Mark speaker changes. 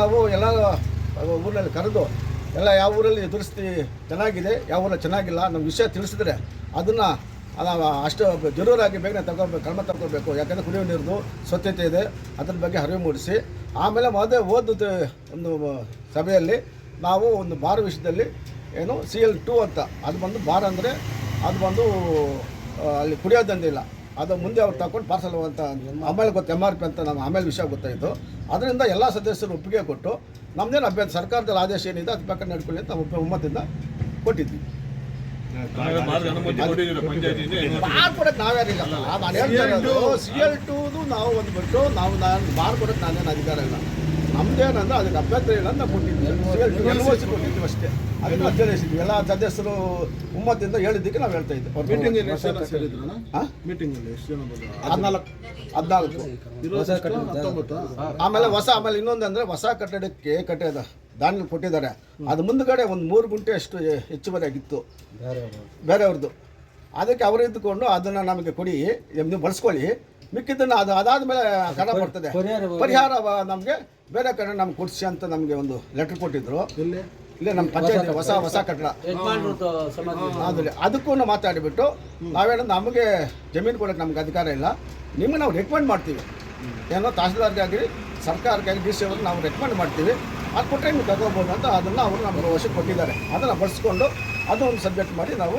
Speaker 1: ನಾವು ಎಲ್ಲ ಊರಿನಲ್ಲಿ ಕರೆದು ಎಲ್ಲ ಯಾವ ಊರಲ್ಲಿ ದುರಸ್ತಿ ಚೆನ್ನಾಗಿದೆ, ಯಾವ ಊರಲ್ಲಿ ಚೆನ್ನಾಗಿಲ್ಲ ನಮ್ಮ ವಿಷಯ ತಿಳಿಸಿದ್ರೆ ಅದನ್ನು ಅಷ್ಟು ಜರೂರಾಗಿ ಬೇಗನೆ ತಗೋಬೇಕು ಕ್ರಮ ತಗೋಬೇಕು ಯಾಕಂದರೆ ಕುಡಿಯುವ ನೀರಿದು ಸ್ವಚ್ಛತೆ ಇದೆ, ಅದ್ರ ಬಗ್ಗೆ ಅರಿವು ಮೂಡಿಸಿ. ಆಮೇಲೆ ಮೊದಲೇ ಓದಿದ ಒಂದು ಸಭೆಯಲ್ಲಿ ನಾವು ಒಂದು ಬಾರ್ ವಿಷಯದಲ್ಲಿ ಏನು ಸಿ ಎಲ್ ಟು ಅಂತ, ಅದು ಬಂದು ಬಾರ್ ಅಂದರೆ ಅದು ಬಂದು, ಅಲ್ಲಿ ಕುಡಿಯೋದಂದಿಲ್ಲ. ಅದು ಮುಂದೆ ಅವ್ರು ತಗೊಂಡು ಪಾರ್ಸಲ್ ಅಂತ ಆಮೇಲೆ ಗೊತ್ತು ಎಂ ಆರ್ ಪಿ ಅಂತ ನಮ್ಗೆ ಆಮೇಲೆ ವಿಷಯ ಗೊತ್ತಾಯಿತು. ಅದರಿಂದ ಎಲ್ಲ ಸದಸ್ಯರು ಒಪ್ಪಿಗೆ ಕೊಟ್ಟು ನಮ್ಮದೇನು ಅಭ್ಯರ್ಥಿ ಸರ್ಕಾರದಲ್ಲಿ ಆದೇಶ ಏನಿದೆ ಅದು ಪ್ರಕಾರ ನಡ್ಕೊಳ್ಳಿ ಅಂತ ಒಪ್ಪ ಒಮ್ಮತದಿಂದ ಕೊಟ್ಟಿದ್ವಿ. ಬಾರ್ ಕೊಡಕ್ಕೆ ನಾವ್ಯಾರಿಲ್ಲ ನಾನು ಹೇಳ್ತಾ ಇರೋದು ಸಿ ಎಲ್ ಟೂದು ನಾವು ಒಂದು ಬಿಟ್ಟು ನಾವು ನಾನು ಬಾರ್ ಕೊಡಕ್ಕೆ ನಾನೇನು ಅಧಿಕಾರ ಇಲ್ಲ. ನಮ್ದೇನಂದ್ರೆ ಅದಕ್ಕೆ ಅಭ್ಯಂತರ ಇಲ್ಲ ಅಂತ ಕೊಟ್ಟಿದ್ವಿ ಎಲ್ ಸಿ ಕೊಟ್ಟಿದ್ವಿ ಅಷ್ಟೇ. ಅದನ್ನು ಅಧ್ಯಯನಿಸಿದ್ವಿ ಎಲ್ಲ ಸದಸ್ಯರು ಒಮ್ಮತದಿಂದ ಹೇಳಿದ್ದಕ್ಕೆ ನಾವು ಹೇಳ್ತಾ ಇದ್ದೆ.
Speaker 2: ಮೀಟಿಂಗ್
Speaker 1: ಹದಿನಾಲ್ಕು. ಹದಿನಾಲ್ಕು. ಆಮೇಲೆ ಹೊಸ ಆಮೇಲೆ ಇನ್ನೊಂದು ಅಂದ್ರೆ ಹೊಸ ಕಟ್ಟಡಕ್ಕೆ ಕಟ್ಟದ ದಾನಿಗಳು ಕೊಟ್ಟಿದ್ದಾರೆ. ಅದು ಮುಂದ್ಗಡೆ ಒಂದು ಮೂರು ಗುಂಟೆ ಅಷ್ಟು ಹೆಚ್ಚುವರಿ ಆಗಿತ್ತು. ಬೇರೆಯವ್ರದ್ದು. ಅದಕ್ಕೆ ಅವರು ಇದ್ದುಕೊಂಡು ಅದನ್ನು ನಮಗೆ ಕೊಡಿ ನೀವು ಬಳಸ್ಕೊಳ್ಳಿ. ಮಿಕ್ಕಿದ್ದನ್ನು ಅದು ಅದಾದ ಮೇಲೆ ಕಡ ಬರ್ತದೆ. ಪರಿಹಾರ ನಮಗೆ ಬೇರೆ ಕಡೆ ನಮ್ಗೆ ಕೊಡಿಸಿ ಅಂತ ನಮಗೆ ಒಂದು ಲೆಟರ್ ಕೊಟ್ಟಿದ್ರು. ಇಲ್ಲೇ ನಮ್ಮ ಪಂಚಾಯತ್ ಹೊಸ ಹೊಸ ಕಟ್ಟಡ. ಆದರೆ ಅದಕ್ಕೂ ನಾವು ಮಾತಾಡಿಬಿಟ್ಟು ನಾವೇನೋ ನಮಗೆ ಜಮೀನು ಕೊಡೋಕ್ಕೆ ನಮ್ಗೆ ಅಧಿಕಾರ ಇಲ್ಲ. ನಿಮಗೆ ನಾವು ರೆಕಮೆಂಡ್ ಮಾಡ್ತೀವಿ. ಏನೋ ತಹಸೀಲ್ದಾರ್ಗಾಗಲಿ ಸರ್ಕಾರಕ್ಕಾಗಿ ಡಿ ಸಿ ಅವ್ರಿಗೆ ನಾವು ರೆಕಮೆಂಡ್ ಮಾಡ್ತೀವಿ. ಅದು ಕೊಟ್ಟರೆ ನೀವು ತಗೋಬೋದು ಅಂತ ಅದನ್ನು ಅವರು ನಮಗೆ ವಶಕ್ಕೆ ಕೊಟ್ಟಿದ್ದಾರೆ. ಅದನ್ನು ಬಳಸ್ಕೊಂಡು ಅದು ಒಂದು ಸಬ್ಜೆಕ್ಟ್ ಮಾಡಿ ನಾವು